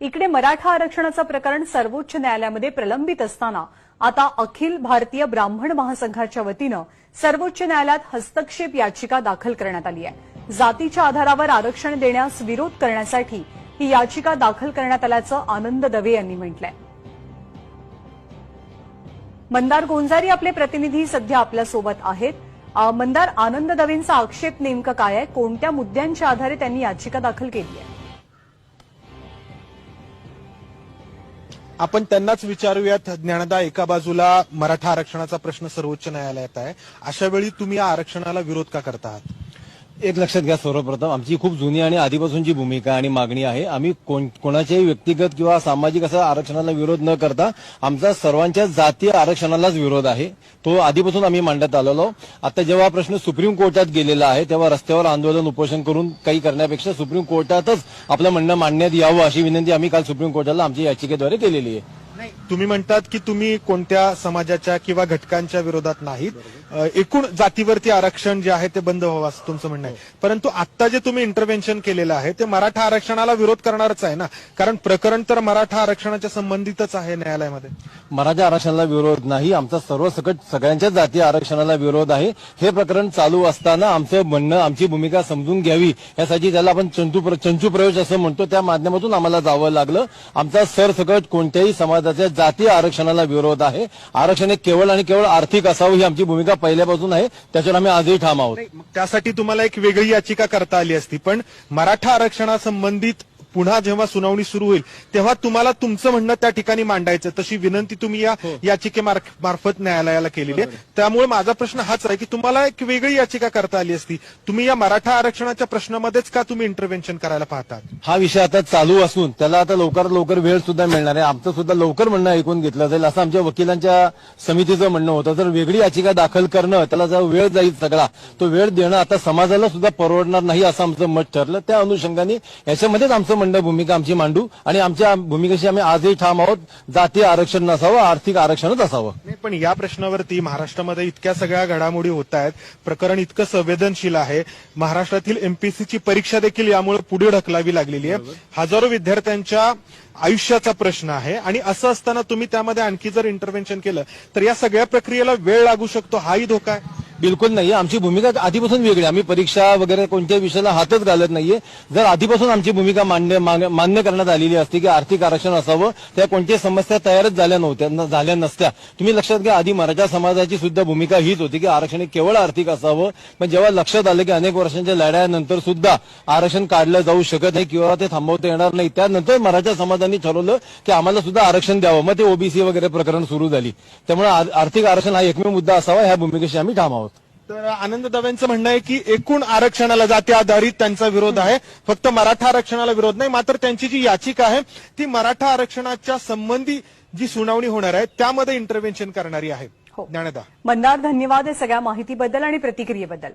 इकडे मराठा आरक्षणाचं प्रकरण सर्वोच्च न्यायालयामध्ये प्रलंबित असताना आता अखिल भारतीय ब्राह्मण महासंघाच्या वतीनं सर्वोच्च न्यायालयात हस्तक्षेप याचिका दाखल करण्यात आली आहे. जातीच्या आधारावर आरक्षण देण्यास विरोध करण्यासाठी ही याचिका दाखल करण्यात आल्याचं आनंद दवे यांनी म्हटलंय. मंदार गोंजारी आपले प्रतिनिधी सध्या आपल्यासोबत आहेत. मंदार आनंद दवेंचा आक्षेप नेमकं काय आहे? कोणत्या मुद्द्यांच्या आधारे त्यांनी याचिका दाखल केली आहे? आपण त्यांनाच विचारूयात. ज्ञानदा एका बाजूला मराठा आरक्षणाचा प्रश्न सर्वोच्च न्यायालयात आहे. अशा वेळी तुम्ही या आरक्षणाला विरोध का करता आहात एक लक्षात घ्या सर्वप्रथम. आमची खूप जुनी आणि आधीपासूनची भूमिका आणि मागणी आहे आम्ही कोण- कोणाच्याही व्यक्तिगत किंवा सामाजिक असा आरक्षणाला विरोध न करता आमचा सर्वांच्या जातीय आरक्षणालाच विरोध आहे. तो आधीपासून आम्ही मांडत आलेलो आता जेव्हा प्रश्न सुप्रीम कोर्टात गेलेला आहे तेव्हा रस्त्यावर आंदोलन उपोषण करून काही करण्यापेक्षा सुप्रीम कोर्टातच आपलं म्हणणं मांडण्यात यावं अशी विनंती आम्ही काल सुप्रीम कोर्टाला आमच्या याचिकेद्वारे केलेली आहे. तुम्ही म्हणतात की तुम्ही कोणत्या समाजाच्या किंवा घटकांच्या विरोधात नाहीत. एकूण जातीवरती आरक्षण जे आहे ते बंद व्हावं असं तुमचं म्हणणं आहे. परंतु आता जे तुम्ही इंटरव्हेन्शन केलेलं आहे ते मराठा आरक्षणाला विरोध करणारच आहे ना? कारण प्रकरण तर मराठा आरक्षणाच्या संबंधितच आहे न्यायालयामध्ये. मराठा आरक्षणाला विरोध नाही. आमचा सर्व सकट सगळ्यांच्या जाती आरक्षणाला विरोध आहे. हे प्रकरण चालू असताना आमचं म्हणणं आमची भूमिका समजून घ्यावी. यासाठी त्याला आपण चंचू प्र- चंचू प्रवेश असं म्हणतो. त्या माध्यमातून आम्हाला जावं लागलं. आमचा सरसकट कोणत्याही समाजाच्या जाती आरक्षणाला विरोध आहे. आरक्षण हे केवळ आणि केवळ आर्थिक असावं ही आमची भूमिका पहिल्यापासून आहे. त्याच्यावर आम्ही आजही ठाम आहोत. त्यासाठी तुम्हाला एक वेगळी याचिका करता आली असती पण मराठा आरक्षणासंबंधित पुन्हा जेव्हा सुनावणी सुरू होईल तेव्हा तुम्हाला तुमचं म्हणणं त्या ठिकाणी मांडायचं. तशी विनंती तुम्ही या याचिके मार्फत न्यायालयाला केलेली आहे. त्यामुळे माझा प्रश्न हाच आहे की तुम्हाला एक वेगळी याचिका करता आली असती. तुम्ही या मराठा आरक्षणाच्या प्रश्नामध्येच का तुम्ही इंटरव्हेन्शन करायला पाहतात? हा विषय आता चालू असून त्याला आता लवकरात लवकर वेळ सुद्धा मिळणार आहे. आमचं सुद्धा लवकर म्हणणं ऐकून घेतलं जाईल. असं आमच्या वकिलांच्या समितीचं म्हणणं होतं. जर वेगळी याचिका दाखल करणं त्याला जर वेळ जाईल सगळा तो वेळ देणं आता समाजाला सुद्धा परवडणार नाही असं आमचं मत ठरलं. त्या अनुषंगाने याच्यामध्येच आमचं म्हणणं भूमिका आमची मांडू आणि आमच्या भूमिकेशी आम्ही आजही ठाम आहोत. जातीय आरक्षण नसावं आर्थिक आरक्षणच असावं. पण या प्रश्नावरती महाराष्ट्रामध्ये इतक्या सगळ्या घडामोडी होत आहेत. प्रकरण इतकं संवेदनशील आहे. महाराष्ट्रातील एमपीसीची परीक्षा देखील यामुळे पुढे ढकलावी लागलेली आहे. हजारो विद्यार्थ्यांच्या आयुष्याचा प्रश्न आहे आणि असं असताना तुम्ही त्यामध्ये आणखी जर इंटरव्हेन्शन केलं तर या सगळ्या प्रक्रियेला वेळ लागू शकतो हाही धोका आहे. बिलकुल नाही आमची भूमिका आधीपासून वेगळी आहे. आम्ही परीक्षा वगैरे कोणत्याही विषयाला हातच घालत नाहीये. जर आधीपासून आमची भूमिका मान्य मान्य मान्य करण्यात आलेली असती की आर्थिक आरक्षण असावं त्या कोणत्याही समस्या तयारच झाल्या नव्हत्या न- झाल्या नसत्या. तुम्ही लक्षात घ्या आधी मराठा समाजाची सुद्धा भूमिका हीच होती की आरक्षण हे केवळ आर्थिक असावं. पण जेव्हा लक्षात आलं की अनेक वर्षांच्या लढ्यानंतर सुद्धा आरक्षण काढलं जाऊ शकत नाही किंवा ते थांबवता येणार नाही त्यानंतर मराठा समाजाने ठरवलं की आम्हाला सुद्धा आरक्षण द्यावं. मग ते ओबीसी वगैरे प्रकरण सुरू झाली. त्यामुळे आर्थिक आरक्षण हा एकमेव मुद्दा असावा ह्या भूमिकेशी आम्ही ठामावं तर आनंद दव्यांचं म्हणणं आहे की एकूण आरक्षणाला जाती आधारित त्यांचा विरोध आहे. फक्त मराठा आरक्षणाला विरोध नाही मात्र त्यांची जी याचिका आहे ती मराठा आरक्षणाच्या संबंधी जी सुनावणी होणार आहे त्यामध्ये इंटरव्हेन्शन करणारी आहे. हो. ज्ञानदा. मंदार धन्यवाद या सगळ्या माहितीबद्दल आणि प्रतिक्रियेबद्दल.